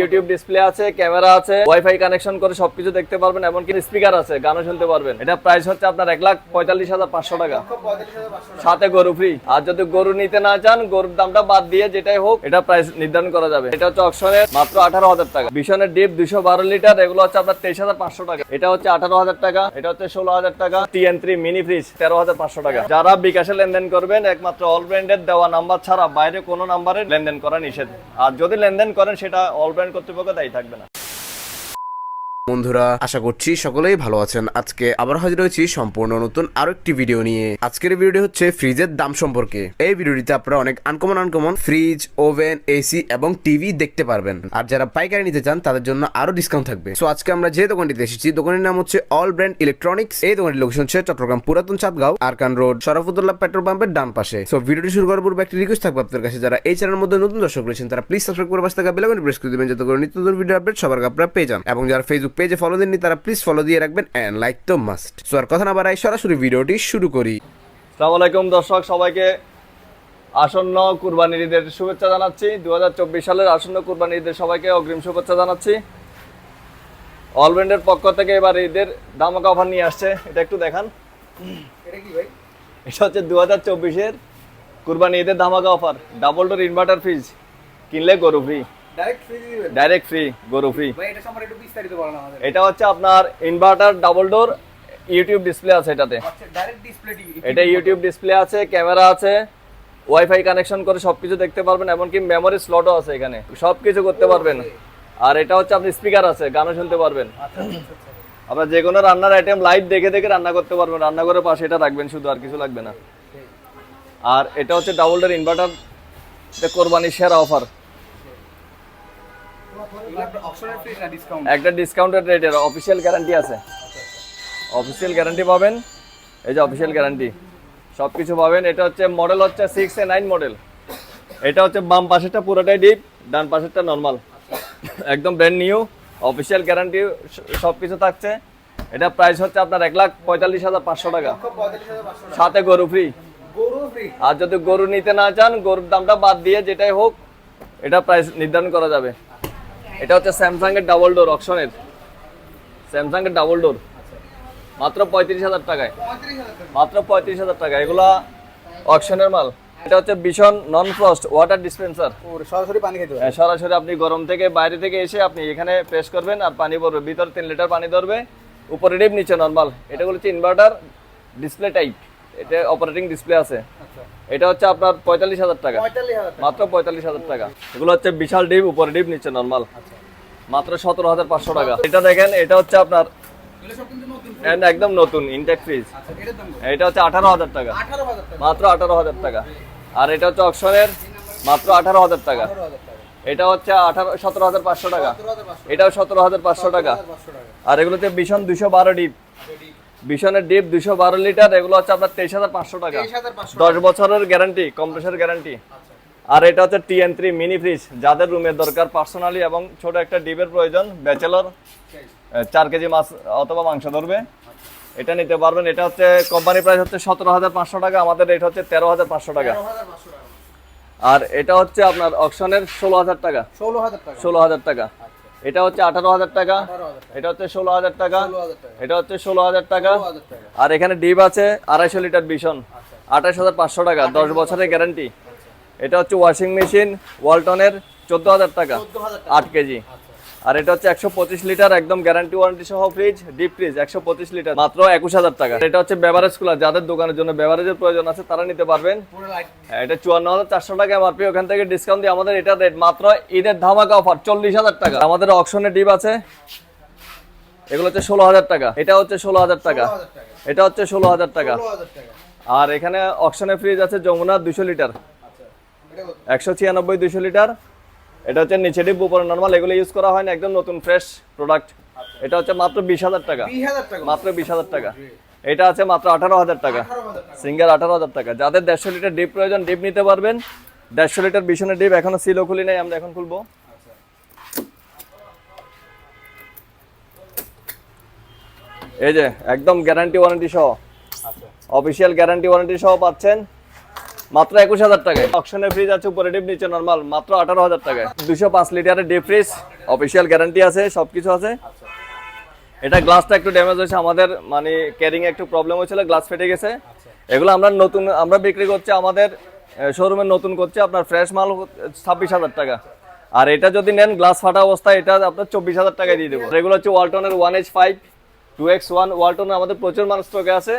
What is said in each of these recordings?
YouTube display আছে camera আছে wifi connection করে সবকিছু দেখতে পারবেন, এমনকি স্পিকার আছে, গানও শুনতে পারবেন। এটা প্রাইস হচ্ছে আপনার এক লাখ পঁয়তাল্লিশ হাজার পাঁচশো টাকা। সাথে গরু ফ্রি আর যদি গরু নিতে না চান, গরুর দামটা বাদ দিয়ে যেটাই হোক, এটা প্রাইস নির্ধারণ করা যাবে। এটা হচ্ছে অপশনের মাত্র আঠারো হাজার টাকা। বিশনের ডিপ দুশো বারো লিটার এগুলো হচ্ছে আপনার তেইশ হাজার পাঁচশো টাকা। এটা হচ্ছে আঠারো হাজার টাকা, এটা হচ্ছে ষোলো হাজার টাকা। টিএন থ্রি মিনি ফ্রিজ তেরো হাজার পাঁচশো টাকা। যারা বিকাশে লেনদেন করবেন, একমাত্র অল ব্র্যান্ডের দেওয়া নাম্বার ছাড়া বাইরে কোনো নাম্বারে লেনদেন করা নিষেধ। আর যদি লেনদেন করেন, সেটা অল ব্র্যান্ড কর্তৃপক্ষ দায়ী থাকবে না। বন্ধুরা, আশা করছি সকলেই ভালো আছেন। আজকে আবার হাজির হয়েছি সম্পূর্ণ নতুন আরও একটি ভিডিও নিয়ে। আজকের ভিডিওটি হচ্ছে ফ্রিজের দাম সম্পর্কে। এই ভিডিওটিতে আপনারা অনেক uncommon uncommon fridge oven AC এবং টিভি দেখতে পারবেন। আর যারা পাইকারি নিতে চান, তাদের জন্য আরও ডিসকাউন্ট থাকবে। সো আজকে আমরা যে দোকানটিতে এসেছি দোকানের নাম হচ্ছে অল ব্র্যান্ড ইলেকট্রনিক্স এই দোকানটির লোকেশন হচ্ছে চট্টগ্রাম পুরাতন চাঁদগাঁও, আরকান রোড শরফুদ্দোল্লাহ পেট্রোল পাম্পের ডান পাশে। সো ভিডিওটি শুরু করার পূর্বে একটি রিকোয়েস্ট থাকবে আপনাদের কাছে। যারা এই চ্যানেলের মধ্যে নতুন দর্শক রয়েছেন, তারা প্লিজ সাবস্ক্রাইব করে পাশে থাকা বেলাগুনি প্রেস করে দিবেন, যাতে করে নিত্য নতুন ভিডিও আপডেট সবার আপনারা পেয়ে যান। এবং যারা ফেসবুক পেজে ফলো দেননি তারা প্লিজ ফলো দিয়ে রাখবেন এন্ড লাইক তো মাস্ট সো আর কথা না বাড়াই সরাসরি ভিডিওটি শুরু করি। আসসালামু আলাইকুম দর্শক সবাইকে আসন্ন কুরবানির ঈদের শুভেচ্ছা জানাচ্ছি। দু হাজার চব্বিশ সালের আসন্ন কুরবানির ঈদের সবাইকে অগ্রিম শুভেচ্ছা জানাচ্ছি। অল ব্র্যান্ডের পক্ষ থেকে এবার ঈদের দামাকা অফার নিয়ে আসছে। এটা একটু দেখান। এটা হচ্ছে দু হাজার চব্বিশের কুরবানি ঈদের ধামাকা offer double door inverter fridge কিনলে গরু ফ্রি ডাইরেক্ট ফ্রি গরু ফ্রি এটা হচ্ছে আপনার inverter double door YouTube display আছে এটাতে। আচ্ছা এটা ইউটিউব ডিসপ্লে আছে ক্যামেরা আছে ওয়াইফাই কানেকশন করে সবকিছু দেখতে পারবেন এমনকি মেমোরি স্লটও আছে এখানে। সবকিছু করতে পারবেন। আর এটা হচ্ছে আপনি স্পিকার আছে গানও শুনতে পারবেন। আচ্ছা আচ্ছা আপনার যে কোনো রান্নার আইটেম লাইভ দেখে দেখে রান্না করতে পারবেন। রান্নাঘরের পাশে এটা রাখবেন শুধু আর কিছু লাগবে না। আর এটা হচ্ছে ডাবল ডোর ইনভার্টার কোরবানির সেরা অফার একটা ডিসকাউন্টেড রেটের অফিসিয়াল গ্যারান্টি আছে। অফিসিয়াল গ্যারান্টি পাবেন। এই যে অফিসিয়াল গ্যারান্টি সব কিছু পাবেন। এটা হচ্ছে মডেল হচ্ছে সিক্স এ নাইন মডেল এটা হচ্ছে বাম পাশেরটা পুরোটাই ডিপ ডান পাশেরটা নর্মাল একদম ব্র্যান্ড নিউ অফিসিয়াল গ্যারান্টি সব কিছু থাকছে। এটা প্রাইস হচ্ছে আপনার এক লাখ পঁয়তাল্লিশ হাজার পাঁচশো টাকা। সাথে গরু ফ্রি গরু ফ্রি আর যদি গরু নিতে না চান গরুর দামটা বাদ দিয়ে যেটাই হোক এটা প্রাইস নির্ধারণ করা যাবে। এটা হচ্ছে স্যামসাং এর ডাবল ডোর অপশনের স্যামসাং এর ডাবল ডোর মাত্র পঁয়ত্রিশ হাজার টাকায়। মাত্র পঁয়ত্রিশ হাজার টাকা এগুলা অপশনের মাল। এটা হচ্ছে ভীষণ নন ফ্রস্ট ওয়াটার ডিসপেন্সার সরাসরি পানি খেতে হবে সরাসরি আপনি গরম থেকে বাইরে থেকে এসে আপনি এখানে প্রেস করবেন আর পানি পড়বে। ভিতরে তিন লিটার পানি ধরবে। উপরে ডিপ নিচে নর্মাল এটা হচ্ছে ইনভার্টার ডিসপ্লে টাইপ এটা অপারেটিং ডিসপ্লে আছে। আচ্ছা। এটা হচ্ছে আপনার পঁয়তাল্লিশ হাজার টাকা। মাত্র পঁয়তাল্লিশ হাজার টাকা। এগুলো হচ্ছে বিশাল ডিপ উপরে ডিপ নিচে নর্মাল আচ্ছা। মাত্র সতেরো হাজার পাঁচশো টাকা। এটা দেখেন এটা হচ্ছে আপনার একদম নতুন ইনটেক ফ্রিজ আচ্ছা কত? এটা হচ্ছে আঠারো হাজার টাকা। মাত্র আঠারো হাজার টাকা। আর এটা হচ্ছে অপশনের মাত্র আঠারো হাজার টাকা। এটা হচ্ছে আঠারো সতেরো হাজার পাঁচশো টাকা। এটাও সতেরো হাজার পাঁচশো টাকা। আর এগুলোতে ভীষণ দুশো বারো ডিপ। ভীষণের ডিপ দুশো বারো লিটার এগুলো হচ্ছে আপনার তেইশ হাজার পাঁচশো টাকা। দশ বছরের গ্যারান্টি কম্প্রেসর গ্যারান্টি আর এটা হচ্ছে টিএন থ্রি মিনি ফ্রিজ যাদের রুমের দরকার পার্সোনালি এবং ছোট একটা ডিপের প্রয়োজন ব্যাচেলর চার কেজি মাছ অথবা মাংস ধরবে। এটা নিতে পারবেন এটা হচ্ছে কোম্পানি প্রাইস হচ্ছে সতেরো হাজার পাঁচশো টাকা আমাদের রেট হচ্ছে তেরো হাজার পাঁচশো টাকা। আর এটা হচ্ছে আপনার অকশনের ষোলো হাজার টাকা। ষোলো হাজার টাকা। ষোলো হাজার টাকা। এটা হচ্ছে আঠারো হাজার টাকা। এটা হচ্ছে ষোলো হাজার টাকা। এটা হচ্ছে ষোলো হাজার টাকা। আর এখানে ডিপ আছে আড়াইশো লিটার ভীষণ। আঠাশ হাজার পাঁচশো টাকা দশ বছরের গ্যারান্টি। এটা হচ্ছে ওয়াশিং মেশিন ওয়ালটনের চোদ্দ চোদ্দ হাজার টাকা। আট কেজি। আর এটা হচ্ছে একশো পঁচিশ লিটার একদম গ্যারান্টি ওয়ারেন্টি সহ ফ্রিজ ডিপ ফ্রিজ একশো পঁচিশ লিটার মাত্র একুশ হাজার টাকা। এটা হচ্ছে বেভারেজ কুলার যাদের দোকানের জন্য বেভারেজের প্রয়োজন আছে তারা নিতে পারবেন। হ্যাঁ, এটা চুয়ান্ন হাজার চারশো টাকা এম এমআরপি ওখান থেকে ডিসকাউন্ট দিয়ে আমাদের এটা রেট মাত্র ঈদের ধামাকা অফার চল্লিশ হাজার টাকা। আমাদের অপশনে ডিপ আছে। এগুলো হচ্ছে ষোলো হাজার টাকা। এটা হচ্ছে ষোলো হাজার টাকা। এটা হচ্ছে ষোলো হাজার টাকা। আর এখানে অপশনে ফ্রিজ আছে যমুনা দুশো লিটার। আচ্ছা। একশো ছিয়ানব্বই দুশো লিটার। এটা হচ্ছে নিচে ডিপ উপরে নর্মাল এগুলো ইউজ করা হয় না একদম নতুন ফ্রেশ প্রোডাক্ট এটা হচ্ছে মাত্র বিশ হাজার টাকা। মাত্র বিশ হাজার টাকা। এটা আছে মাত্র আঠারো হাজার টাকা। সিঙ্গেল আঠারো হাজার টাকা। যাদের দেড়শো লিটার ডিপ প্রয়োজন ডিপ নিতে পারবেন। দেড়শো লিটার বিশনের ডিপ এখনও সিলও খুলি নাই আমরা এখন খুলবো। এই যে একদম গ্যারান্টি ওয়ারেন্টি সহ। আচ্ছা। অফিসিয়াল গ্যারান্টি ওয়ারেন্টি সহ পাচ্ছেন। মাত্র একুশ হাজার টাকায়। অপশনের ফ্রিজ আছে, উপরে ডিপ নিচে নর্মাল মাত্র আঠারো হাজার টাকায়। দুশো পাঁচ লিটারের ডিপ ফ্রিজ অফিসিয়াল গ্যারান্টি আছে, সবকিছু আছে। এটা গ্লাসটা একটু ড্যামেজ হয়েছে, আমাদের মানে ক্যারিং একটু প্রবলেম হয়েছিল গ্লাস ফেটে গেছে। এগুলো আমরা নতুন, আমরা বিক্রি করছি আমাদের শোরুমে নতুন করছে, আপনার ফ্রেশ মাল ছাব্বিশ হাজার টাকা। আর এটা যদি নেন গ্লাস ফাটা অবস্থায় এটা আপনার চব্বিশ হাজার টাকায় দিয়ে দেবো। এগুলো হচ্ছে ওয়ালটনের one H five two X one ওয়ালটনের আমাদের প্রচুর মাল স্টকে আছে।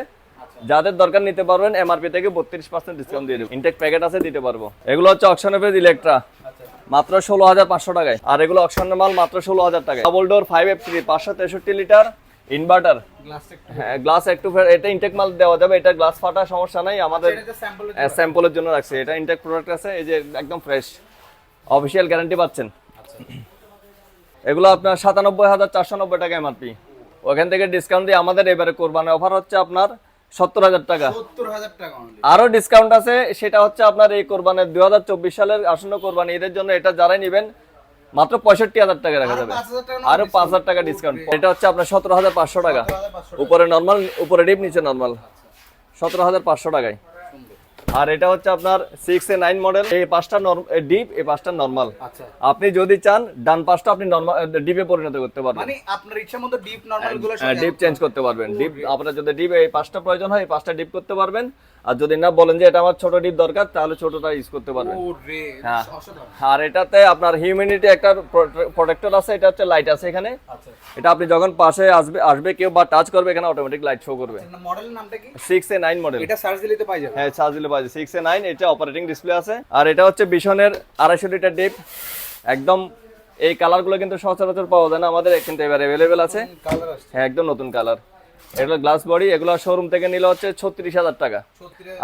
যাদের দরকার নিতে পারবেন এমআরপি থেকে বত্রিশ পার্সেন্ট ডিসকাউন্ট দিয়ে দেবো। ইনটেক প্যাকেট আছে দিতে পারব। এগুলো হচ্ছে অকশনে পেজ ইলেকট্রা মাত্র ষোলো হাজার পাঁচশো টাকায়। আর এগুলো অকশনের মাল মাত্র ষোলো হাজার টাকায়। Double door five F three পাঁচশো তেষট্টি লিটার ইনভার্টার হ্যাঁ গ্লাস একটু এটা ইনটেক মাল দেওয়া যাবে এটা গ্লাস ফাটা সমস্যা নাই। আমাদের স্যাম্পলের জন্য রাখছে। এটা ইনটেক প্রোডাক্ট আছে এই যে একদম ফ্রেশ অফিসিয়াল গ্যারান্টি পাচ্ছেন। এগুলো আপনার সাতানব্বই হাজার চারশো নব্বই টাকা এমআরপি ওখান থেকে ডিসকাউন্ট দিয়ে আমাদের এবারে কোরবানি অফার হচ্ছে আপনার সত্তর হাজার টাকা। আরও ডিসকাউন্ট আছে সেটা হচ্ছে আপনার এই কোরবানের দুই হাজার চব্বিশ সালের আসন্ন কোরবানি। ঈদের জন্য এটা যারাই নেবেন মাত্র পঁয়ষট্টি হাজার টাকা রাখা যাবে। আরও পাঁচ হাজার টাকা ডিসকাউন্ট এটা হচ্ছে আপনার সতেরো হাজার পাঁচশো টাকা। উপরে নর্মাল উপরে ডিপ নিচে নর্মাল সতেরো হাজার পাঁচশো টাকায়। আর এটা হচ্ছে আপনার সিক্স এ নাইন মডেল এই পাঁচটা ডিপ এই পাঁচটা নর্মাল আচ্ছা। আপনি যদি চান ডান পাঁচটা আপনি নর্মাল ডিপে পরিণত করতে পারবেন। মানে আপনার ইচ্ছা মতো ডিপ নরমালগুলো ডিপ চেঞ্জ করতে পারবেন। ডিপ আপনার যদি ডিপ এই পাঁচটা প্রয়োজন হয় এই পাঁচটা ডিপ করতে পারবেন। আর যদি না বলেন যে এটা আমার ছোট ডিপ দরকার তাহলে ছোটটা ইউজ করতে পারবেন। হ্যাঁ। আর এটাতে আপনার হিউম্যানিটি একটা প্রোটেক্টর আছে এটা হচ্ছে লাইট আছে এখানে। আচ্ছা। এটা আপনি যখন পাশে আসবে আসবে কেউ বা টাচ করবে এখানে অটোমেটিক লাইট শো করবে। মডেলের নামটা কি? সিক্স এ নাইন মডেল এটা সার্চ দিলে পাই যাবে। হ্যাঁ চার্জ দিলে পাওয়া যায় সিক্স এ নাইন এটা অপারেটিং ডিসপ্লে আছে। আর এটা হচ্ছে বিশনের আড়াইশো লিটার ডিপ একদম এই কালারগুলো কিন্তু সচরাচর পাওয়া যায় না আমাদের কিন্তু এবার অ্যাভেলেবেল আছে। হ্যাঁ একদম নতুন কালার এগুলো গ্লাস বডি এগুলো শোরুম থেকে নিলে হচ্ছে ছত্রিশ হাজার টাকা।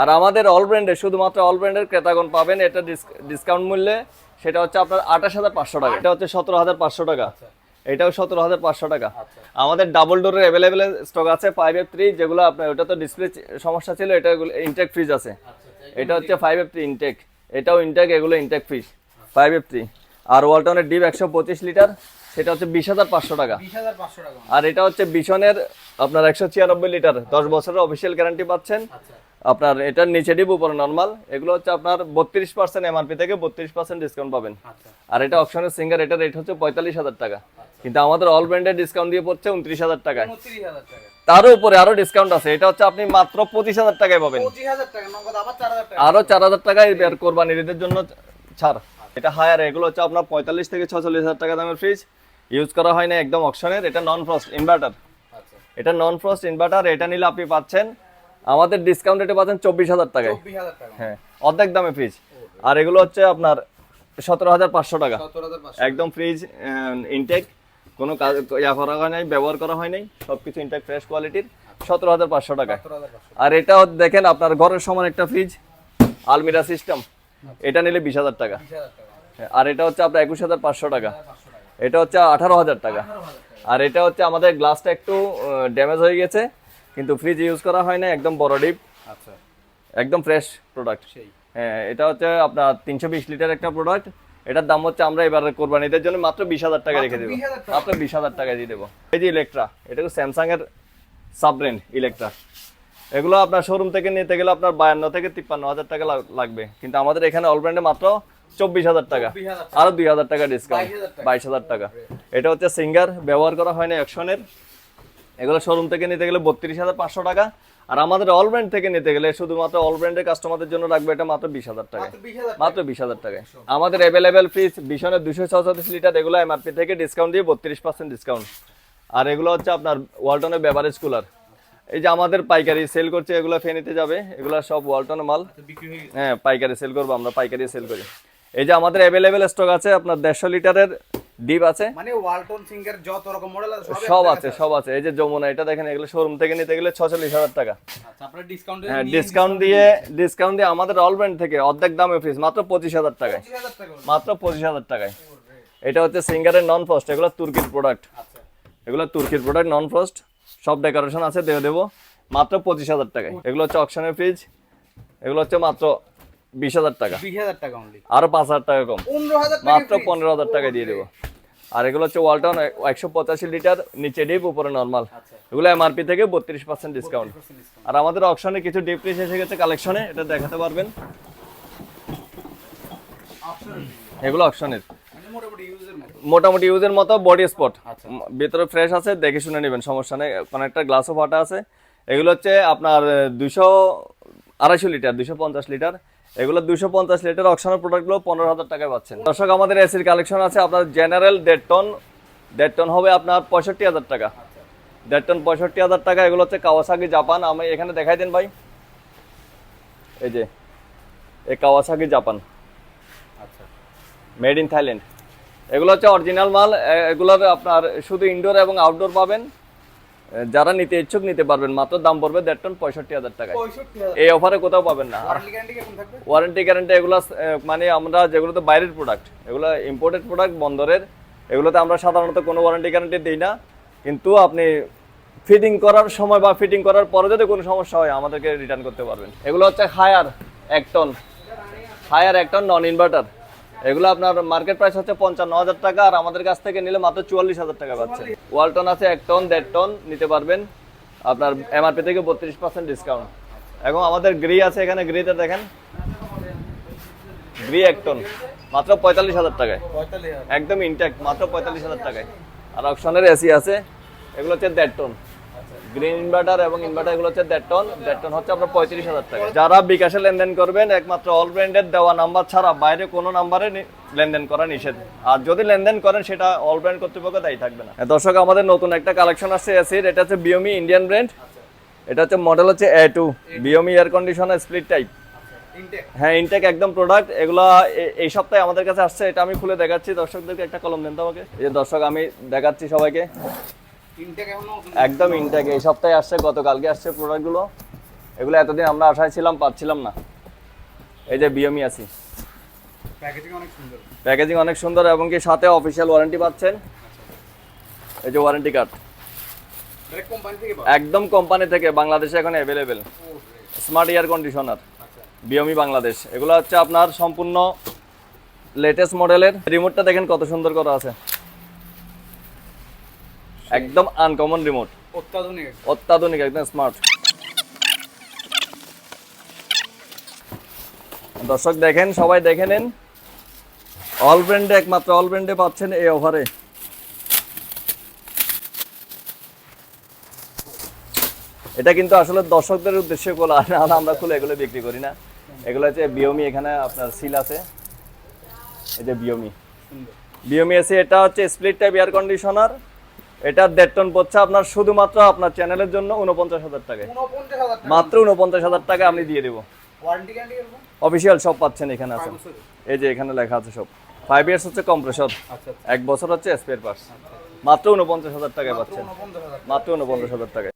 আর আমাদের অল ব্র্যান্ডের শুধুমাত্র অল ব্র্যান্ডের ক্রেতাগণ পাবেন এটা ডিসকাউন্ট মূল্যে। সেটা হচ্ছে আপনার আঠাশ হাজার পাঁচশো টাকা। এটা হচ্ছে সতেরো হাজার পাঁচশো টাকা। এটাও সতেরো হাজার পাঁচশো টাকা। আমাদের ডাবল ডোরের অ্যাভেলেবেল স্টক আছে ফাইভ এফ থ্রি যেগুলো আপনার ওটা তো ডিসপ্লে সমস্যা ছিল এটা ইনটেক ফ্রিজ আছে। এটা হচ্ছে ফাইভ এফ থ্রি ইনটেক এটাও ইনটেক এগুলো intact piece five F three আর ওয়ালটনের ডিপ একশো পঁচিশ লিটার সেটা হচ্ছে বিশ হাজার পাঁচশো টাকা। আর এটা হচ্ছে বিশনের আপনার একশো ছিয়ানব্বই লিটার। দশ বছরের অফিসিয়াল গ্যারান্টি পাচ্ছেন। আচ্ছা। আপনার এটার নিচে ডিপ উপরে নর্মাল এগুলো হচ্ছে আপনার বত্রিশ পার্সেন্ট এমআরপি থেকে বত্রিশ পার্সেন্ট ডিসকাউন্ট পাবেন। আচ্ছা। আর এটা অপশনের সিঙ্গার এটা রেট হচ্ছে পঁয়তাল্লিশ হাজার টাকা। কিন্তু আমাদের অল ব্র্যান্ডের ডিসকাউন্ট দিয়ে পড়ছে উনত্রিশ হাজার টাকায়। তারও উপরে আরও ডিসকাউন্ট আছে। এটা হচ্ছে আপনি মাত্র পঁচিশ হাজার টাকায় পাবেন। আরও চার হাজার টাকায় বের কোরবানির ঈদের জন্য ছাড়। এটা হায়ার এগুলো হচ্ছে আপনার পঁয়তাল্লিশ থেকে ছচল্লিশ হাজার টাকা দামের ফ্রিজ ইউজ করা হয় না একদম অপশনের এটা নন ফ্রস্ট ইনভার্টার এটা নন ফ্রস্ট ইনভার্টার এটা নিলে আপনি পাচ্ছেন আমাদের ডিসকাউন্ট রেটে পাচ্ছেন চব্বিশ হাজার টাকায়। টাকা। হ্যাঁ অর্ধেক দামে ফ্রিজ আর এগুলো হচ্ছে আপনার সতেরো হাজার পাঁচশো টাকা। একদম ফ্রিজ ইনটেক কোনো কাজ ইয়া করা হয় নাই ব্যবহার করা হয় নাই সবকিছু ইনটেক ফ্রেশ কোয়ালিটির সতেরো হাজার পাঁচশো টাকায় পাঁচশো আর এটাও দেখেন আপনার ঘরের সমান একটা ফ্রিজ আলমিরা সিস্টেম এটা নিলে বিশ হাজার টাকা। বিশ হাজার টাকা। হ্যাঁ, আর এটা হচ্ছে আপনার একুশ হাজার পাঁচশো টাকা। এটা হচ্ছে আঠারো হাজার টাকা। আর এটা হচ্ছে আমাদের গ্লাসটা একটু ড্যামেজ হয়ে গেছে কিন্তু ফ্রিজ ইউজ করা হয় না একদম বড় ডিপ আচ্ছা। একদম ফ্রেশ প্রোডাক্ট হ্যাঁ এটা হচ্ছে আপনার তিনশো বিশ লিটার একটা প্রোডাক্ট এটার দাম হচ্ছে আমরা এবার কোরবানিদের জন্য মাত্র বিশ হাজার টাকা রেখে দেবো। মাত্র বিশ হাজার টাকা দিয়ে দেবো। এই যে ইলেকট্রা এটা স্যামসাং এর সাব ব্র্যান্ড ইলেকট্রা এগুলো আপনার শোরুম থেকে নিতে গেলে আপনার বায়ান্ন থেকে তিপ্পান্ন হাজার টাকা লাগবে। কিন্তু আমাদের এখানে অল ব্র্যান্ডে মাত্র চব্বিশ হাজার টাকা। 24,000 আরও দুই হাজার টাকা ডিসকাউন্ট 22,000 বাইশ হাজার টাকা। এটা হচ্ছে সিঙ্গার ব্যবহার করা হয় না অ্যাকশনের এগুলো শোরুম থেকে নিতে গেলে বত্রিশ হাজার পাঁচশো টাকা। আর আমাদের অল ব্র্যান্ড থেকে নিতে গেলে শুধুমাত্র অল ব্র্যান্ডের কাস্টমারদের জন্য রাখবে এটা মাত্র বিশ হাজার টাকা মাত্র বিশ হাজার টাকায়। আমাদের অ্যাভেলেবেল ফ্রিজ বিশনের দুশো ছত্রিশ লিটার এগুলো এমআরপি থেকে ডিসকাউন্ট দিয়ে বত্রিশ পার্সেন্ট ডিসকাউন্ট আর এগুলো হচ্ছে আপনার ওয়ালটনের বেভারেজ কুলার এই যে আমাদের পাইকারি সেল করছে এগুলো ফেনিতে যাবে। এগুলো সব ওয়ালটনের মাল। গেছে। হ্যাঁ পাইকারি সেল করব আমরা পাইকারি সেল করি। এই যে আমাদের অ্যাভেলেবেল স্টক আছে আপনার দেড়শো লিটারের ডিপ আছে। মানে ওয়ালটন সিঙ্গার যত রকম মডেল আছে সব আছে সব আছে। এই যে যমুনা এটা দেখেন এগুলো শোরুম থেকে নিতে গেলে ছচল্লিশ হাজার টাকা। আচ্ছা আপনার ডিসকাউন্ট হ্যাঁ ডিসকাউন্ট দিয়ে ডিসকাউন্ট দিয়ে আমাদের অল ব্র্যান্ড থেকে অর্ধেক দামে ফ্রিজ মাত্র পঁচিশ হাজার টাকায়। টাকা মাত্র পঁচিশ হাজার টাকায়। এটা হচ্ছে সিঙ্গারের নন ফ্রস্ট এগুলো তুর্কির প্রোডাক্ট আচ্ছা। এগুলো তুর্কির প্রোডাক্ট নন ফ্রস্ট সব ডেকোরেশন আছে দেও দেবো। মাত্র পঁচিশ হাজার টাকায়। এগুলো হচ্ছে অকশনের ফ্রিজ এগুলো হচ্ছে মাত্র বিশ হাজার টাকা। বিশ হাজার টাকা অনলি আরও পাঁচ হাজার টাকা কম। মাত্র পনেরো হাজার টাকা দিয়ে দেবো। আর এগুলো হচ্ছে ওয়ালটন একশো পঁচাশি লিটার নিচে ডিপ উপরে নর্মাল আচ্ছা। এগুলো এমআরপি থেকে বত্রিশ পার্সেন্ট ডিসকাউন্ট আর আমাদের অকশনে কিছু ডিপ ফ্রিজ এসে গেছে কালেকশনে এটা দেখাতে পারবেন। এগুলো অপশনের মানে মোটামুটি ইউজের মতো। বডি স্পট আচ্ছা। ভিতরে ফ্রেশ আছে দেখে শুনে নেবেন সমস্যা নেই। কানেক্টার গ্লাসও ফাটা আছে। এগুলো হচ্ছে আপনার দুশো আড়াইশো লিটার দুশো পঞ্চাশ লিটার। এগুলো দুশো পঞ্চাশ লিটার অকশনের প্রোডাক্টগুলো পনেরো হাজার টাকায় পাচ্ছেন। দর্শক আমাদের এসির কালেকশন আছে আপনার জেনারেল দেড় টন দেড় টন হবে আপনার পঁয়ষট্টি হাজার টাকা। দেড় টন পঁয়ষট্টি হাজার টাকা এগুলো হচ্ছে কাওয়াসাকি জাপান আমি এখানে দেখাই দেন ভাই। এই যে এই কাওয়াসাকি জাপান আচ্ছা। মেড ইন থাইল্যান্ড এগুলো হচ্ছে অরিজিনাল মাল এগুলোর আপনার শুধু ইনডোর এবং আউটডোর পাবেন। যারা নিতে ইচ্ছুক নিতে পারবেন। মাত্র দাম পড়বে দেড় টন পঁয়ষট্টি হাজার টাকায়। হাজার। এই অফারে কোথাও পাবেন না। ওয়ারেন্টি গ্যারান্টি এগুলো মানে আমরা যেগুলো তো বাইরের প্রোডাক্ট এগুলো ইম্পোর্টেড প্রোডাক্ট বন্দরের এগুলোতে আমরা সাধারণত কোনো ওয়ারেন্টি গ্যারান্টি দিই না। কিন্তু আপনি ফিটিং করার সময় বা ফিটিং করার পরে যদি কোনো সমস্যা হয় আমাদেরকে রিটার্ন করতে পারবেন। এগুলো হচ্ছে হায়ার এক টন হায়ার এক টন নন ইনভার্টার এগুলো আপনার মার্কেট প্রাইস হচ্ছে পঞ্চান্ন হাজার টাকা আর আমাদের কাছ থেকে নিলে মাত্র চুয়াল্লিশ হাজার টাকা পাচ্ছে ওয়ালটন আছে এক টন দেড় টন নিতে পারবেন। আপনার এমআরপি থেকে বত্রিশ পার্সেন্ট ডিসকাউন্ট এবং আমাদের গ্রি আছে এখানে গ্রিতে দেখেন। গ্রি এক টন মাত্র পঁয়তাল্লিশ হাজার টাকায়। একদম ইনট্যাক্ট মাত্র পঁয়তাল্লিশ হাজার টাকায়। আর অপশনের এসি আছে এগুলো হচ্ছে দেড় টন গ্রিন ইনভার্টার এবং ইনভার্টার এগুলো হচ্ছে দেড় টন দেড় টন হচ্ছে আপনার পঁয়ত্রিশ হাজার টাকা। যারা বিকাশে লেনদেন করবেন একমাত্র অল ব্র্যান্ডের দেওয়া নাম্বার ছাড়া বাইরে কোনো নাম্বারে লেনদেন করা নিষেধ। আর যদি লেনদেন করেন সেটা অল ব্র্যান্ড কর্তৃপক্ষ দায়ী থাকবে না। দর্শক আমাদের নতুন একটা কালেকশন আসছে এসির এটা হচ্ছে বিওমি ইন্ডিয়ান ব্র্যান্ড এটা হচ্ছে মডেল হচ্ছে এ টু বিওমি এয়ার কন্ডিশনার স্প্লিট টাইপ হ্যাঁ ইনটেক একদম প্রোডাক্ট এগুলো এই সপ্তাহে আমাদের কাছে আসছে এটা আমি খুলে দেখাচ্ছি। দর্শকদেরকে একটা কলম দেন তো আমাকে। এই যে দর্শক আমি দেখাচ্ছি সবাইকে। একদম ইনটেক এই সপ্তাহে আসছে গতকালকে আসছে প্রোডাক্টগুলো এগুলো এতদিন আমরা আশায় ছিলাম পাচ্ছিলাম না। এই যে বিএমই আছি। প্যাকেজিং অনেক সুন্দর। প্যাকেজিং অনেক সুন্দর এবং কি সাথে অফিসিয়াল ওয়ারেন্টি পাচ্ছেন। এই যে ওয়ারেন্টি কার্ড থেকে পাওয়া একদম কোম্পানি থেকে বাংলাদেশে এখন available smart air conditioner BME Bangladesh এগুলো হচ্ছে আপনার সম্পূর্ণ লেটেস্ট মডেলের রিমোটটা দেখেন কত সুন্দর করা আছে। একদম আনকমন রিমোট অত্যাধুনিক। অত্যাধুনিক একদম স্মার্ট দর্শক দেখেন সবাই দেখে নেন। অল ব্র্যান্ডে একমাত্র অল ব্র্যান্ডে পাচ্ছেন এই অফারে এটা কিন্তু আসলে দর্শকদের উদ্দেশ্যে খোলা না আমরা খুলে এগুলো বিক্রি করি না। এগুলো হচ্ছে বিওমি এখানে আপনার সিল আছে। এই যে বিওমি বিওমি এসি এটা হচ্ছে স্প্লিট টাইপ এয়ার কন্ডিশনার এটা দেড় টন পড়ছে আপনার শুধুমাত্র আপনার চ্যানেলের জন্য উনপঞ্চাশ হাজার টাকা। মাত্র উনপঞ্চাশ হাজার টাকা আপনি দিয়ে দেবো। অফিসিয়াল সব পাচ্ছেন এখানে আছে এই যে এখানে লেখা আছে সব। ফাইভ ইয়ার্স হচ্ছে কম্প্রেসর আচ্ছা আচ্ছা। এক বছর হচ্ছে স্পেয়ার পার্টস মাত্র উনপঞ্চাশ হাজার টাকায় পাচ্ছেন। মাত্র উনপঞ্চাশ হাজার টাকায়।